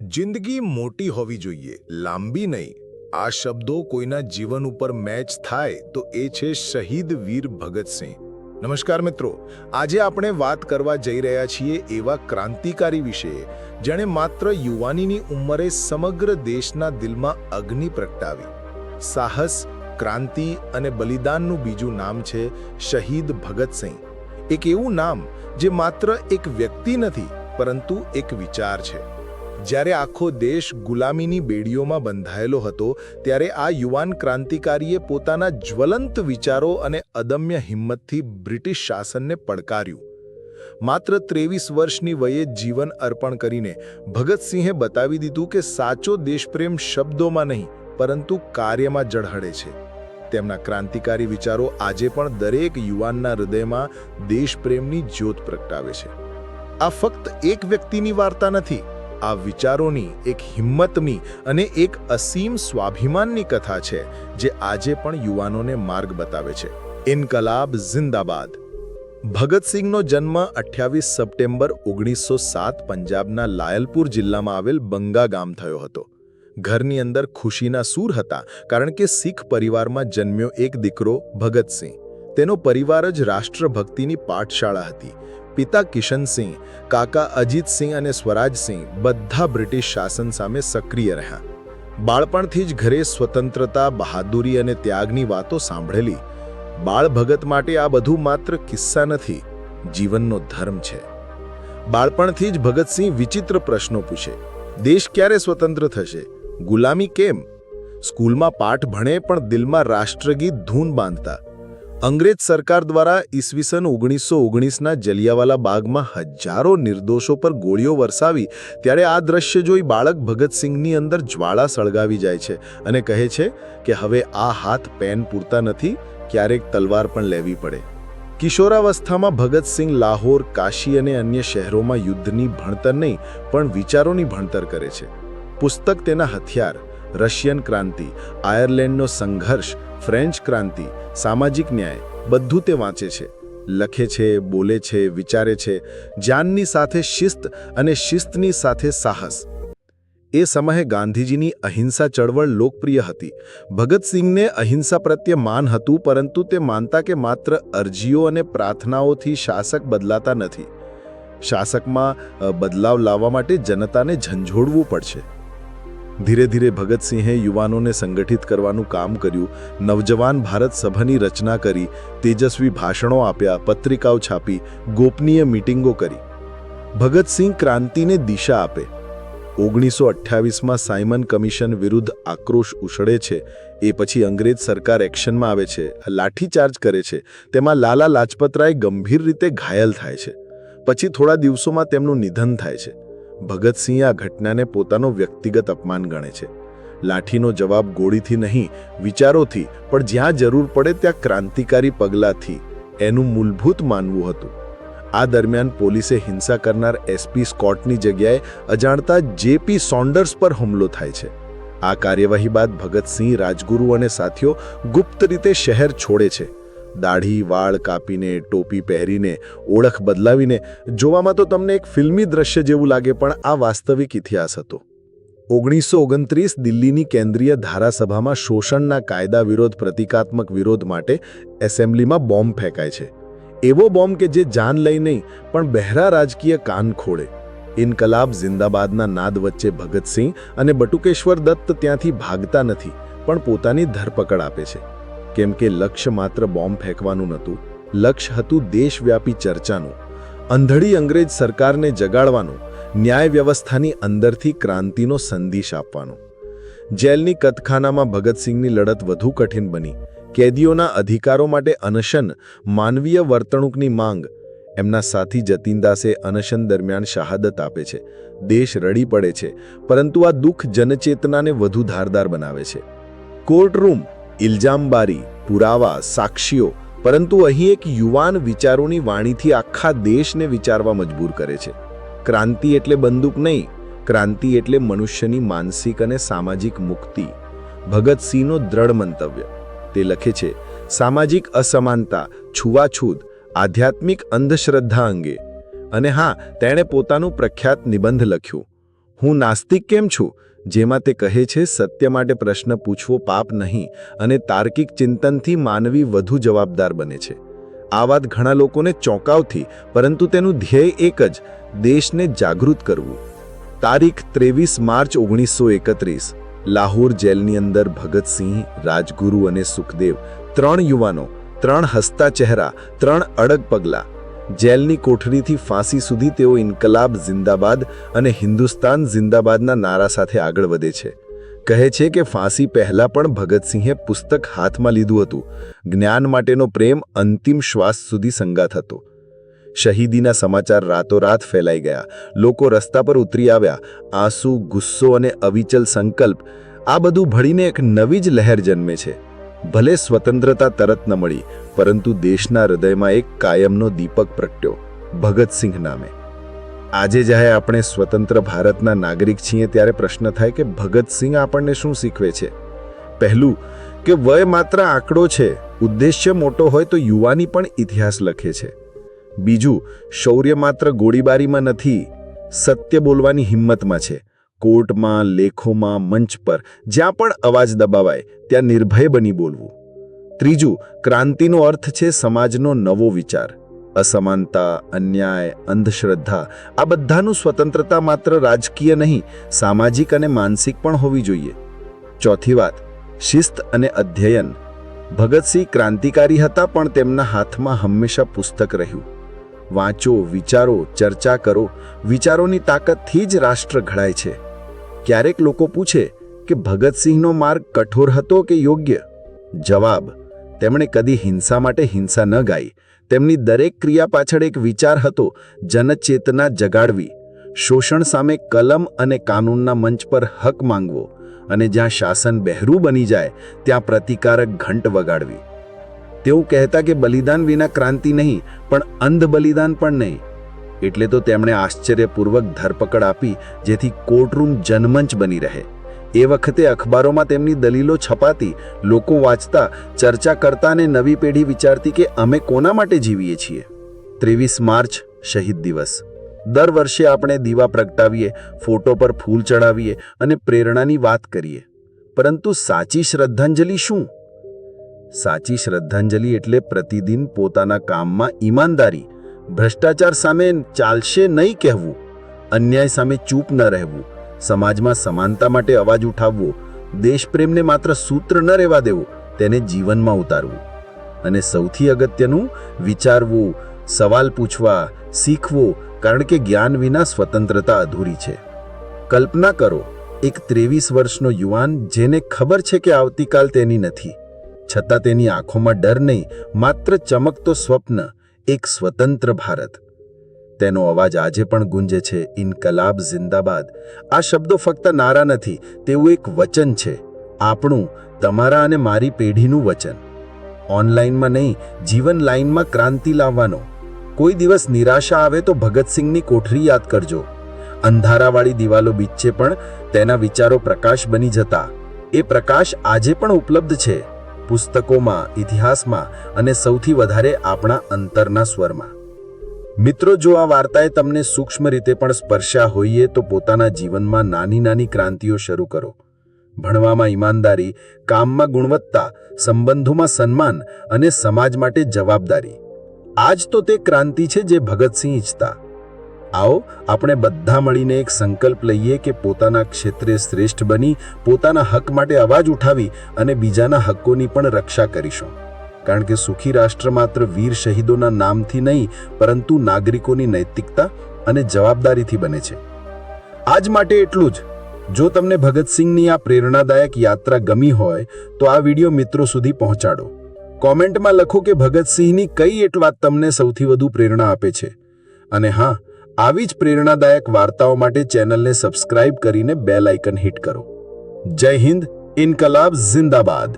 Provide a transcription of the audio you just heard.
જિંદગી મોટી હોવી જોઈએ, લાંબી નહીં. આ શબ્દો કોઈના જીવન ઉપર મેચ થાય તો એ છે શહીદ વીર ભગતસિંહ. નમસ્કાર મિત્રો, આજે આપણે વાત કરવા જઈ રહ્યા છીએ એવા ક્રાંતિકારી વિશે, જેણે માત્ર યુવાનીની ઉંમરે સમગ્ર દેશના દિલમાં અગ્નિ પ્રગટાવી. સાહસ, ક્રાંતિ અને બલિદાનનું બીજું નામ છે શહીદ ભગતસિંહ. એક એવું નામ જે માત્ર એક વ્યક્તિ નથી, પરંતુ એક વિચાર છે. જ્યારે આખો દેશ ગુલામીની બેડીઓમાં બંધાયેલો હતો, ત્યારે આ યુવાન ક્રાંતિકારીએ પોતાના જ્વલંત વિચારો અને અદમ્ય હિંમતથી બ્રિટિશ શાસનને પડકાર્યું. માત્ર ત્રેવીસ વર્ષની વયે જીવન અર્પણ કરીને ભગતસિંહે બતાવી દીધું કે સાચો દેશપ્રેમ શબ્દોમાં નહીં, પરંતુ કાર્યમાં જળહળે છે. તેમના ક્રાંતિકારી વિચારો આજે પણ દરેક યુવાનના હૃદયમાં દેશપ્રેમની જ્યોત પ્રગટાવે છે. આ ફક્ત એક વ્યક્તિની વાર્તા નથી આ વિચારોની એક હિંમતની અને એક અસીમ સ્વાભિમાનની કથા છે, જે આજે પણ યુવાનોને માર્ગ બતાવે છે. ઇનકલાબ જિંદાબાદ. ભગતસિંહનો જન્મ અઠ્યાવીસ સપ્ટેમ્બર ઓગણીસો સાત પંજાબના લાયલપુર જિલ્લામાં આવેલ બંગા ગામ થયો હતો. ઘરની અંદર ખુશીના સૂર હતા, કારણ કે શીખ પરિવારમાં જન્મ્યો એક દીકરો ભગતસિંહ તેનો પરિવાર જ રાષ્ટ્રભક્તિની પાઠશાળા હતી. પિતા કિશનસિંહ કાકા અજીતસિંહ અને સ્વરાજસિંહ બધા બ્રિટિશ શાસન સામે સક્રિય રહ્યા. બાળપણથી જ ઘરે સ્વતંત્રતા, બહાદુરી અને ત્યાગની વાતો સાંભળેલી. બાળ ભગત માટે આ બધું માત્ર કિસ્સા નથી, જીવનનો ધર્મ છે. બાળપણથી જ ભગતસિંહ વિચિત્ર પ્રશ્નો પૂછે. દેશ ક્યારે સ્વતંત્ર થશે? ગુલામી કેમ? સ્કૂલમાં પાઠ ભણે પણ દિલમાં રાષ્ટ્રગીત ધૂન બાંધતા. અંગ્રેજ સરકાર દ્વારા ઈસવીસન ઓગણીસો ઓગણીસના જલિયાવાલા બાગમાં હજારો નિર્દોષો પર ગોળીઓ વરસાવી ત્યારે આ દ્રશ્ય જોઈ બાળક ભગતસિંહની અંદર જ્વાળા સળગાવી જાય છે અને કહે છે કે હવે આ હાથ પેન પૂરતા નથી, ક્યારેક તલવાર પણ લેવી પડે. કિશોરાવસ્થામાં ભગતસિંહ લાહોર, કાશી અને અન્ય શહેરોમાં યુદ્ધની ભણતર નહીં, પણ વિચારોની ભણતર કરે છે. પુસ્તક તેના હથિયાર રશિયન ક્રાંતિ, આયર્લેન્ડનો સંઘર્ષ, ફ્રેન્ચ ક્રાંતિ, સામાજિક ન્યાય, બધું તે વાંચે છે. લખે છે, બોલે છે, વિચારે છે, જ્ઞાનની સાથે શિસ્ત અને શિસ્તની સાથે સાહસ. એ સમયે ગાંધીજીની અહિંસા ચળવળ લોકપ્રિય હતી. ભગતસિંહને અહિંસા પ્રત્યે માન હતું, પરંતુ તે માનતા કે માત્ર અરજીઓ અને પ્રાર્થનાઓથી શાસક બદલાતા નથી. શાસકમાં બદલાવ લાવવા માટે જનતાને ઝંઝોડવું પડશે. ધીરે ધીરે ભગતસિંહે યુવાનોને સંગઠિત કરવાનું કામ કર્યું. નવજવાન ભારત સભાની રચના કરી, તેજસ્વી ભાષણો આપ્યા, પત્રિકાઓ છાપી, ગોપનીય મિટિંગો કરી. ભગતસિંહ ક્રાંતિને દિશા આપે. ઓગણીસો અઠ્યાવીસમાં સાયમન કમિશન વિરુદ્ધ આક્રોશ ઉછળે છે. એ પછી અંગ્રેજ સરકાર એક્શનમાં આવે છે, લાઠીચાર્જ કરે છે. તેમાં લાલા લાજપતરાય ગંભીર રીતે ઘાયલ થાય છે. પછી થોડા દિવસોમાં તેમનું નિધન થાય છે. ભગતસિંહ આ ઘટનાને પોતાનો વ્યક્તિગત અપમાન ગણે છે. લાઠીનો જવાબ ગોળીથી નહીં, વિચારોથી, પણ જ્યાં જરૂર પડે ત્યાં ક્રાંતિકારી પગલાંથી એનું મૂળભૂત માનવું હતું. આ દરમિયાન પોલીસે હિંસા કરનાર એસપી સ્કોટની જગ્યાએ અજાણતા જેપી સોન્ડર્સ પર હુમલો થાય છે. આ કાર્યવાહી બાદ ભગતસિંહ રાજગુરુ અને સાથીઓ ગુપ્ત રીતે શહેર છોડે છે. દાઢી, વાળ કાપીને, ટોપી પહેરીને, ઓળખ બદલાવીને, જોવામાં તો તમને એક ફિલ્મી દ્રશ્ય જેવું લાગે, પણ આ વાસ્તવિક ઇતિહાસ હતો. ઓગણીસો ઓગણત્રીસ દિલ્હીની કેન્દ્રીય ધારાસભામાં શોષણના કાયદા વિરોધ, પ્રતિકાત્મક વિરોધ માટે એસેમ્બલીમાં બોમ્બ ફેંકાય છે. એવો બોમ્બ કે જે જાન લઈ નહીં, પણ બહેરા રાજકીય કાન ખોળે. ઇનકલાબ, જિંદાબાદના નાદ વચ્ચે ભગતસિંહ અને બટુકેશ્વર દત્ત ત્યાંથી ભાગતા નથી, પણ પોતાની ધરપકડ આપે છે. કેમ કે લક્ષ્ય માત્ર બોમ્બ ફેંકવાનું નહોતું. લક્ષ્ય હતું દેશવ્યાપી ચર્ચાનું, અંધળી અંગ્રેજ સરકારને જગાડવાનું, ન્યાય વ્યવસ્થાની અંદરથી ક્રાંતિનો સંદેશ આપવાનો. જેલની કતખાનામાં ભગતસિંહની લડત વધુ કઠિન બની. કેદીઓના અધિકારો માટે અનશન, માનવીય વર્તણૂકની માંગ. એમના સાથી જતીનદાસે અનશન દરમિયાન શહાદત આપે છે. દેશ રડી પડે છે, પરંતુ આ દુઃખ જનચેતનાને વધુ ધારદાર બનાવે છે. કોર્ટરૂમ ઇલ્જામબારી, પુરાવા, સાક્ષીઓ, પરંતુ અહીં એક યુવાન વિચારોની વાણીથી આખા દેશને વિચારવા મજબૂર કરે છે. ક્રાંતિ એટલે બંદૂક નહીં, ક્રાંતિ એટલે મનુષ્યની માનસિક અને સામાજિક મુક્તિ. ભગતસિંહનો દ્રઢ મંતવ્ય. તે લખે છે, સામાજિક અસમાનતા છૂવાછૂત આધ્યાત્મિક અંધશ્રદ્ધા અંગે. અને હા, તેણે પોતાનું પ્રખ્યાત નિબંધ લખ્યું. હું નાસ્તિક કેમ છું? જેમાં તે કહે છે, સત્ય માટે પ્રશ્ન પૂછવો પાપ નહીં અને તાર્કિક ચિંતનથી માનવી વધુ જવાબદાર બને છે. આ વાત ઘણા લોકોને ચોંકાવથી, પરંતુ તેનું ધ્યેય એક જ, દેશને જાગૃત કરવું. તારીખ ત્રેવીસ માર્ચ ઓગણીસો એકત્રીસ. લાહોર જેલની અંદર ભગતસિંહ, રાજગુરુ અને સુખદેવ, ત્રણ યુવાનો, ત્રણ હસતા ચહેરા, ત્રણ અડગ પગલાં જેલની કોઠડીથી ફાંસી સુધી તેઓ ઇન્કલાબ જિંદાબાદ અને હિન્દુસ્તાન જિંદાબાદના નારા સાથે આગળ વધે છે. કહે છે કે ફાંસી પહેલા પણ ભગતસિંહે પુસ્તક હાથમાં લીધું હતું. જ્ઞાન માટેનો પ્રેમ અંતિમ શ્વાસ સુધી સંગાત હતો. શહીદીના સમાચાર રાતોરાત ફેલાઈ ગયા. લોકો રસ્તા પર ઉતરી આવ્યા. આંસુ, ગુસ્સો અને અવિચલ સંકલ્પ આ બધું ભળીને એક નવી જ લહેર જન્મે છે. ભલે સ્વતંત્રતા તરત ન મળી, પરંતુ દેશના હૃદયમાં એક કાયમનો દીપક પ્રગટ્યો ભગતસિંહ નામે. આજે જ્યારે આપણે સ્વતંત્ર ભારતના નાગરિક છીએ, ત્યારે પ્રશ્ન થાય કે ભગતસિંહ આપણને શું શીખવે છે? પહેલું, કે વય માત્ર આંકડો છે, ઉદ્દેશ્ય મોટો હોય તો યુવાની પણ ઇતિહાસ લખે છે. બીજું, શૌર્ય માત્ર ગોળીબારીમાં નથી, સત્ય બોલવાની હિંમતમાં છે. કોર્ટમાં, લેખોમાં, મંચ પર જ્યાં પણ અવાજ દબાવાય, ત્યાં નિર્ભય બની બોલવું. ત્રીજું, ક્રાંતિનો અર્થ છે સમાજનો નવો વિચાર. અસમાનતા, અન્યાય, અંધશ્રદ્ધા, આ બધાનું સ્વતંત્રતા માત્ર રાજકીય નહીં, સામાજિક અને માનસિક પણ હોવી જોઈએ. ચોથી વાત, શિસ્ત અને અધ્યયન. ભગતસિંહ ક્રાંતિકારી હતા પણ તેમના હાથમાં હંમેશા પુસ્તક રહ્યું. વાંચો, વિચારો, ચર્ચા કરો, વિચારોની તાકાતથી જ રાષ્ટ્ર ઘડાય છે. ક્યારેક લોકો પૂછે કે ભગતસિંહનો માર્ગ કઠોર હતો કે યોગ્ય? જવાબ, તેમણે કદી હિંસા માટે હિંસા ન ગાઈ. તેમની દરેક ક્રિયા પાછળ એક વિચાર હતો, જનચેતના જગાડવી. શોષણ સામે કલમ અને કાનૂનના મંચ પર હક માંગવો. અને જ્યાં શાસન બહેરું બની જાય, ત્યાં પ્રતિકારક ઘંટ વગાડવી. તેઓ કહેતા કે બલિદાન વિના ક્રાંતિ નહીં, પણ અંધ બલિદાન પણ નહીં. એટલે તો તેમણે આશ્ચર્યપૂર્વક ધરપકડ આપી, જેથી કોર્ટરૂમ જનમંચ બની રહે. એ વખતે અખબારોમાં તેમની દલીલો છપાતી, લોકો વાંચતા, ચર્ચા કરતા અને નવી પેઢી વિચારતી કે અમે કોના માટે જીવીએ છીએ? ત્રેવીસ માર્ચ, શહીદ દિવસ. દર વર્ષે આપણે દીવા પ્રગટાવીએ, ફોટો પર ફૂલ ચડાવીએ અને પ્રેરણાની વાત કરીએ. પરંતુ સાચી શ્રદ્ધાંજલિ શું? સાચી શ્રદ્ધાંજલિ એટલે પ્રતિદિન પોતાના કામમાં ઈમાનદારી ભ્રષ્ટાચાર સામે ચાલશે નહીં કહેવું. અન્યાય સામે ચૂપ ન રહેવું. સમાજમાં સમાનતા માટે અવાજ ઉઠાવવો. દેશપ્રેમને માત્ર સૂત્ર ન રહેવા દેવો, તેને જીવનમાં ઉતારવું. અને સૌથી અગત્યનું, વિચારવું, સવાલ પૂછવા, શીખવો, કારણ કે જ્ઞાન વિના સ્વતંત્રતા અધૂરી છે. કલ્પના કરો, એક ત્રેવીસ વર્ષનો યુવાન જેને ખબર છે કે આવતીકાલ તેની નથી. છતાં તેની આંખોમાં ડર નહીં, માત્ર ચમકતો સ્વપ્ન એક સ્વતંત્ર ભારત. તેનો અવાજ આજે પણ ગુંજે છે, ઇનકલાબ જિંદાબાદ. આ શબ્દો ફક્ત નારા નથી તેવું એક વચન છે. આપણું, તમારા અને મારી પેઢીનું વચન. ઓનલાઈનમાં નહીં, જીવન લાઈનમાં ક્રાંતિ લાવવાનો. કોઈ દિવસ નિરાશા આવે તો ભગતસિંહની કોઠરી યાદ કરજો. અંધારાવાળી દિવાલો બીચે પણ, તેના વિચારો પ્રકાશ બની જતા. એ પ્રકાશ આજે પણ ઉપલબ્ધ છે. પુસ્તકોમાં, ઇતિહાસમાં અને સૌથી વધારે આપણા અંતરના સ્વરમાં. મિત્રો, જો આ વાર્તાએ તમને સૂક્ષ્મ રીતે પણ સ્પર્શ્યા હોઈએ તો પોતાના જીવનમાં નાની નાની ક્રાંતિઓ શરૂ કરો. ભણવામાં ઈમાનદારી, કામમાં ગુણવત્તા, સંબંધોમાં સન્માન અને સમાજ માટે જવાબદારી. આજ તો તે ક્રાંતિ છે જે ભગતસિંહ ઈચ્છતા. આવો, આપણે બધા મળીને એક સંકલ્પ લઈએ કે પોતાના ક્ષેત્રે શ્રેષ્ઠ બની, પોતાના હક માટે અવાજ ઉઠાવી અને બીજાના હક્કોની પણ રક્ષા કરીશું. કારણ કે સુખી રાષ્ટ્ર માત્ર વીર શહીદોના નામથી નહીં, પરંતુ નાગરિકોની નૈતિકતા અને જવાબદારીથી બને છે. આજ માટે એટલું જ. જો તમને ભગતસિંહની આ પ્રેરણાદાયક યાત્રા ગમી હોય, તો આ વીડિયો મિત્રો સુધી પહોંચાડો. કોમેન્ટમાં લખો કે ભગતસિંહની કઈ એક વાત તમને સૌથી વધુ પ્રેરણા આપે છે. અને હા આવી જ પ્રેરણાદાયક વાર્તાઓ માટે ચેનલને સબસ્ક્રાઇબ કરીને બેલ આઇકન હિટ કરો. જય હિન્દ, ઇન્કલાબ, જિંદાબાદ.